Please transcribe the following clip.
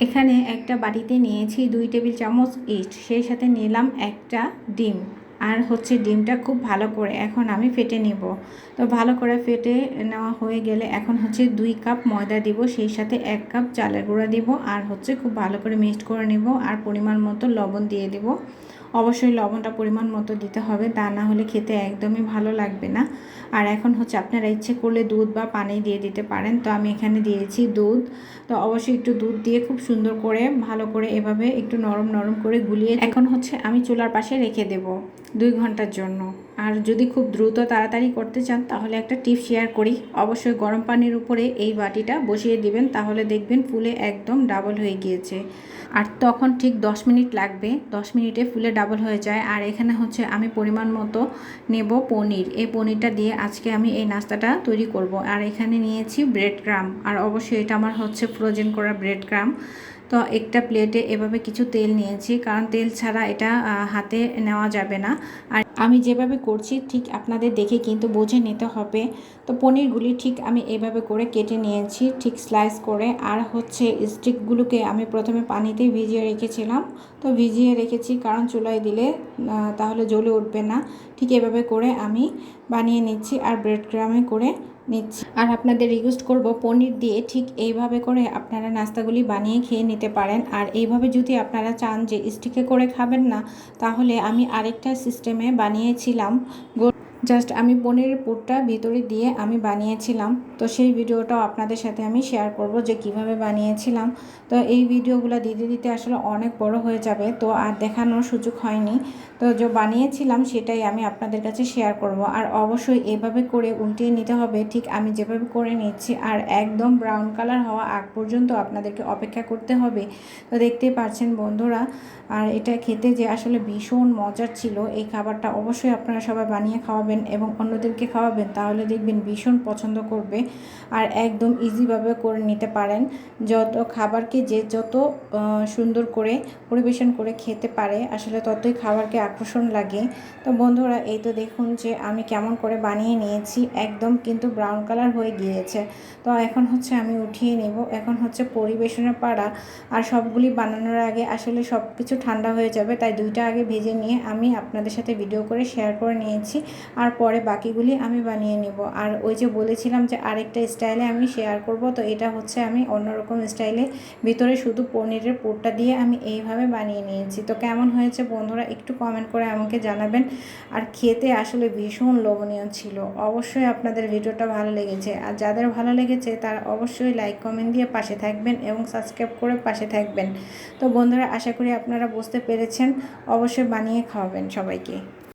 এখানে একটা বাটিতে নিয়েছি দুই টেবিল চামচ ইস্ট। সেই সাথে নিলাম একটা ডিম। আর হচ্ছে ডিমটা খুব ভালো করে এখন আমি ফেটে নেব। তো ভালো করে ফেটে নেওয়া হয়ে গেলে এখন হচ্ছে দুই কাপ ময়দা দিব, সেই সাথে এক কাপ চালের গুঁড়া দিব আর হচ্ছে খুব ভালো করে মিক্সড করে নেব আর পরিমাণ মতো লবণ দিয়ে দিব। অবশ্যই লবণটা পরিমাণ মতো দিতে হবে, তা না হলে খেতে একদমই ভালো লাগবে না। আর এখন হচ্ছে আপনারা ইচ্ছে করলে দুধ বা পানি দিয়ে দিতে পারেন, তো আমি এখানে দিয়েছি দুধ। তো অবশ্যই একটু দুধ দিয়ে খুব সুন্দর করে, ভালো করে এভাবে একটু নরম নরম করে গুলিয়ে এখন হচ্ছে আমি চুলার পাশে রেখে দেব। দুই ঘণ্টার জন্য। আর যদি খুব দ্রুত তাড়াতাড়ি করতে চান, তাহলে একটা টিপ শেয়ার করি। অবশ্যই গরম পানির উপরে এই বাটিটা বসিয়ে দিবেন, তাহলে দেখবেন ফুলে একদম ডাবল হয়ে গিয়েছে। আর তখন ঠিক 10 মিনিট লাগবে 10 মিনিটে ফুলে ডাবল হয়ে যায়। আর এখানে হচ্ছে আমি পরিমাণ মতো নেব পনির। এই পনিরটা দিয়ে আজকে আমি এই নাস্তাটা তৈরি করব। আর এখানে নিয়েছি ব্রেড ক্রাম। আর অবশ্যই এটা আমার হচ্ছে ফ্রোজেন করা ব্রেড ক্রাম। তো একটা প্লেটে এভাবে কিছু তেল নিয়েছি, কারণ তেল ছাড়া এটা হাতে নেওয়া যাবে না। আর আমি যেভাবে করছি, ঠিক আপনাদের দেখে কিন্তু বুঝে নিতে হবে। তো পনিরগুলি ঠিক আমি এভাবে করে কেটে নিয়েছি, ঠিক স্লাইস করে। আর হচ্ছে স্টিকগুলোকে আমি প্রথমে পানিতে ভিজিয়ে রেখেছিলাম। তো ভিজিয়ে রেখেছি, কারণ চুলায় দিলে তাহলে জ্বলে উঠবে না। ঠিক এভাবে করে আমি বানিয়ে নিচ্ছি, আর ব্রেড ক্রামে করে নিচ্ছি। আর আপনাদের রিকোয়েস্ট করব পনির দিয়ে ঠিক এইভাবে করে আপনারা নাস্তাগুলি বানিয়ে খেয়ে নিতে পারেন। আর এইভাবে যদি আপনারা চান যে স্টিকে করে খাবেন না, তাহলে আমি আরেকটা সিস্টেমে বানিয়েছিলাম। জাস্ট আমি পনিরের পুরটা ভিতরে দিয়ে আমি বানিয়েছিলাম। তো সেই ভিডিওটাও আপনাদের সাথে আমি শেয়ার করব যে কীভাবে বানিয়েছিলাম। তো এই ভিডিওগুলো দিতে দিতে আসলে অনেক বড় হয়ে যাবে। তো আর দেখানোর সুযোগ হয়নি। তো যে বানিয়েছিলাম সেটাই আমি আপনাদের কাছে শেয়ার করব। আর অবশ্যই এভাবে করে উল্টিয়ে নিতে হবে। ঠিক আমি যেভাবে করে নিচ্ছি আর একদম ব্রাউন কালার হওয়া আগ পর্যন্ত আপনাদেরকে অপেক্ষা করতে হবে। তো দেখতেই পাচ্ছেন বন্ধুরা, আর এটা খেতে যে আসলে ভীষণ মজার ছিল। এই খাবারটা অবশ্যই আপনারা সবাই বানিয়ে খাওয়াবেন। এবং অন্যদেরকে খাওয়াবেন, তাহলে দেখবেন ভীষণ পছন্দ করবে আর একদম ইজিভাবে করে নিতে পারেন। যত খাবারকে যে যত সুন্দর করে পরিবেশন করে খেতে পারে, আসলে ততই খাবারকে আকর্ষণ লাগে। তো বন্ধুরা, এই তো দেখুন যে আমি কেমন করে বানিয়ে নিয়েছি, একদম কিন্তু ব্রাউন কালার হয়ে গিয়েছে। তো এখন হচ্ছে আমি উঠিয়ে নেব, এখন হচ্ছে পরিবেশনের পাড়া। আর সবগুলি বানানোর আগে আসলে সব কিছু ঠান্ডা হয়ে যাবে, তাই দুইটা আগে ভেজে নিয়ে আমি আপনাদের সাথে ভিডিও করে শেয়ার করে নিয়েছি। আর পরে বাকিগুলি আমি বানিয়ে নেব। আর ওই যে বলেছিলাম যে আরেকটা স্টাইলে আমি শেয়ার করব, তো এটা হচ্ছে আমি অন্যরকম স্টাইলে ভিতরে শুধু পনিরের পুরটা দিয়ে আমি এইভাবে বানিয়ে নিয়েছি। তো কেমন হয়েছে বন্ধুরা একটু কমেন্ট করে আমাকে জানাবেন। আর খেতে আসলে ভীষণ লোভনীয় ছিল। অবশ্যই আপনাদের ভিডিওটা ভালো লেগেছে। আর যাদের ভালো লেগেছে, তারা অবশ্যই লাইক কমেন্ট দিয়ে পাশে থাকবেন এবং সাবস্ক্রাইব করে পাশে থাকবেন। তো বন্ধুরা, আশা করি আপনারা বুঝতে পেরেছেন। অবশ্যই বানিয়ে খাওয়াবেন সবাইকে।